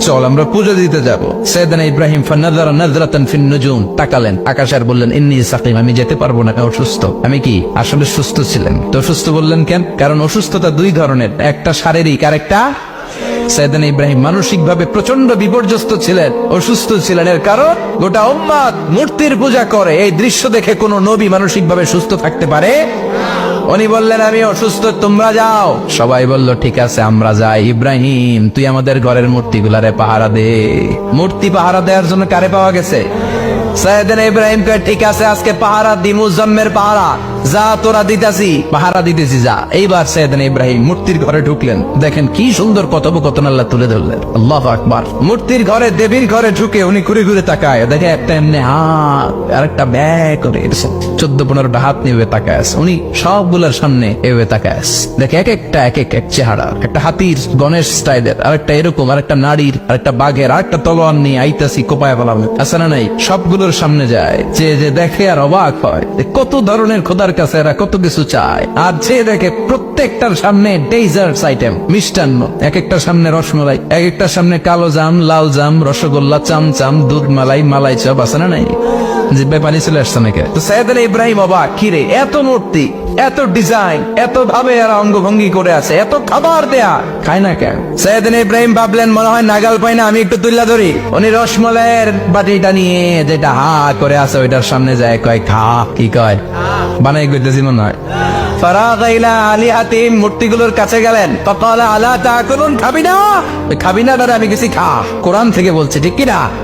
চল, আমরা পুজো দিতে যাব। ইব্রাহিম তাকালেন। বললেন, ইন্নি সাকিম, আমি যেতে পারব না অসুস্থ। আমি কি? আসলে সুস্থ ছিলেন। তো বললেন কেন? কারণ অসুস্থতা দুই ধরনের, একটা শারীরিক আর একটা ইব্রাহিম মানসিক ভাবে প্রচণ্ড বিপর্যস্ত ছিলেন, অসুস্থ ছিলেন। এর কারণ, গোটা উম্মাদ মূর্তির পূজা করে। এই দৃশ্য দেখে কোনো নবী মানসিক ভাবে সুস্থ থাকতে পারে উনি বললেন, আমি অসুস্থ, তোমরা যাও। সবাই বলল, ঠিক আছে, আমরা যাই। ইব্রাহিম, তুই আমাদের ঘরের মূর্তি মূর্তিগুলারে পাহারা দে। মূর্তি পাহারা দেওয়ার জন্য কারে পাওয়া গেছে? সৈয়দিন ইব্রাহিম কয়, ঠিক আছে, আজকে পাহারা দিমু, জম্মের পাহারা। যা তোরা দিতাছি, পাহারা দিতেছি, যা। এইবার সৈয়দিন ইব্রাহিম মূর্তির ঘরে ঢুকলেন। দেখেন কি সুন্দর কথোপকথন আল্লাহ তুলে ধরলেন। আল্লাহ আকবার। মূর্তির ঘরে, দেবীর ঘরে ঢুকে উনি ঘুরে ঘুরে তাকায়। দেখে একটা এমনি হাত আর একটা ব্যাগ করে চোদ্দ পনেরোটা হাত নিয়ে তাকায় আছে। উনি সবগুলোর সামনে এভাবে তাকায় আছে। দেখে এক একটা, এক এক এক চেহারা। একটা হাতির গণেশ স্টাইলের আর একটা এরকম আর একটা নারীর আর একটা বাঘের আর একটা তলোয়ার নিয়ে আইতাছি, কোপায় ফেলাম আছে না নাই? সবগুলোর সামনে যায়। যে যে দেখে আর অবাক হয় কত ধরনের খোদার কাছে এরা কত কিছু চায়। আর যে দেখে প্রত্যেকটার সামনে ডেজার্টস আইটেম মিষ্টান্ন। এক একটার সামনে রসমলাই এক একটার সামনে কালো জাম, লাল জাম, রসগোল্লা, চামচাম, দুধ, মালাই মালাই চপ আছে না নাই? জিব্বাই পানি চলে আসছে নাকি তো সৈয়দান ইব্রাহিম অবাক কিরে এত মূর্তি, এত ডিজাইন, এত ভাবে এরা অঙ্গভঙ্গি করে আছে, এত খাবার দেয়া, খায় না কেন? সৈয়দান ইব্রাহিম ভাবলেন, মনে হয় নাগাল পাই না, আমি একটু তুল্লা ধরি। উনি রসমলের বাটিটা নিয়ে যেটা হা করে আছে, ওইটার সামনে যায়, কয়, খা, কি কয়? বানাই করতেছি মনে হয়। মূর্তিগুলোর কাছে গেলেন। তাকুলুন খাবি না দাদা আমি গেছি খা। কোরআন থেকে বলছে, ঠিক কি না?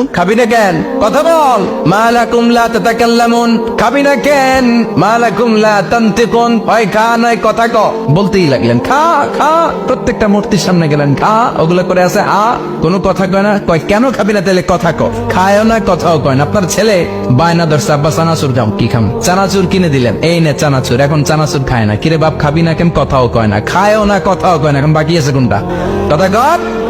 কুলুন খাবি না কেন? কথা বল। মালাকুম লা তাতাকাল্লামুন। খাবি না কেন? মালাকুম লা তানতিকুন। হয় খা, নয় কথা ক। বলতেই লাগলেন, খা খা। প্রত্যেকটা মূর্তির সামনে গেলেন, খা। ওগুলো করে আছে, আ। কোনো কথা কয় না। কয়, কেন খাবি না তাহলে কথা ক। খায়ও না, কথাও কয় না। আপনার ছেলে বায়না ধরছে আব্বা চানাচুর খাম, কি খাম? চানাচুর কিনে দিলেন। এই নে চানাচুর, এখন চানাচুর খায় না। কিরে বাপ, খাবি না কেন? কথাও কয় না। খায়ও না, কথাও কয় না। এখন বাকি আছে কোনটা? কথা কর।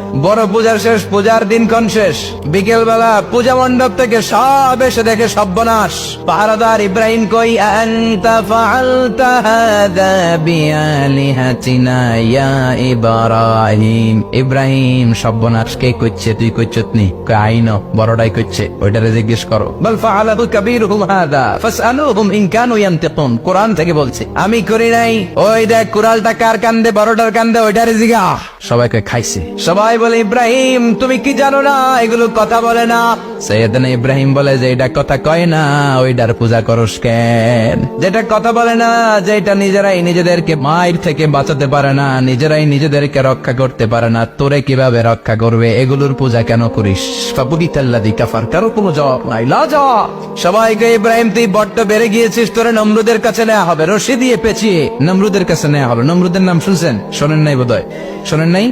বড় পূজার শেষ পূজার দিন কোন শেষ। বিকেল বেলা পূজা মণ্ডপ থেকে সব এসে দেখে সব্যনাশ পাহারাদার ইব্রাহিম কই আনতা ফাআলতা হাদা বিআলিহাতিনা ইয়া ইব্রাহিম? ইব্রাহিম সব্যনাশ কে কইছে তুই কইছত নি? কই আইনো বড়টাই কইছে ওইটারে জিজ্ঞেস করো। বল ফাআলাহু কাবীরুহুম হাদা ফাসআলুহুম ইন কানু ইয়ানতিকুন। কোরআন থেকে বলছে আমি করি নাই। ওই দেখ কুরালটা কার কান্দে বড়টার কান্দে ওইটারে জিগা সবাইকে খাইছে। সবাই বলে, ইব্রাহিম, তুমি কি জানো না? এগুলো কথা বলে না। সৈয়দনা ইব্রাহিম বলে যে এটা কথা কয় না ওইটার পূজা করস কেন? যেটা কথা বলে না যে এটা নিজেরাই নিজেদেরকে মায়ের থেকে বাঁচাতে পারে না, নিজেরাই নিজেদেরকে রক্ষা করতে পারে না, তোরে কীভাবে রক্ষা করবে? এগুলোর পূজা কেন করিস? নমরুদের কাছে নেওয়া হবে। নমরুদের নাম শুনছেন? শোনেন নাই বোধহয়? শোনেন নাই?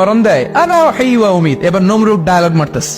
মরণ দেয় আনা ওয়া উমিদ এবার নমরুদ ডায়ালগ মারতেছে।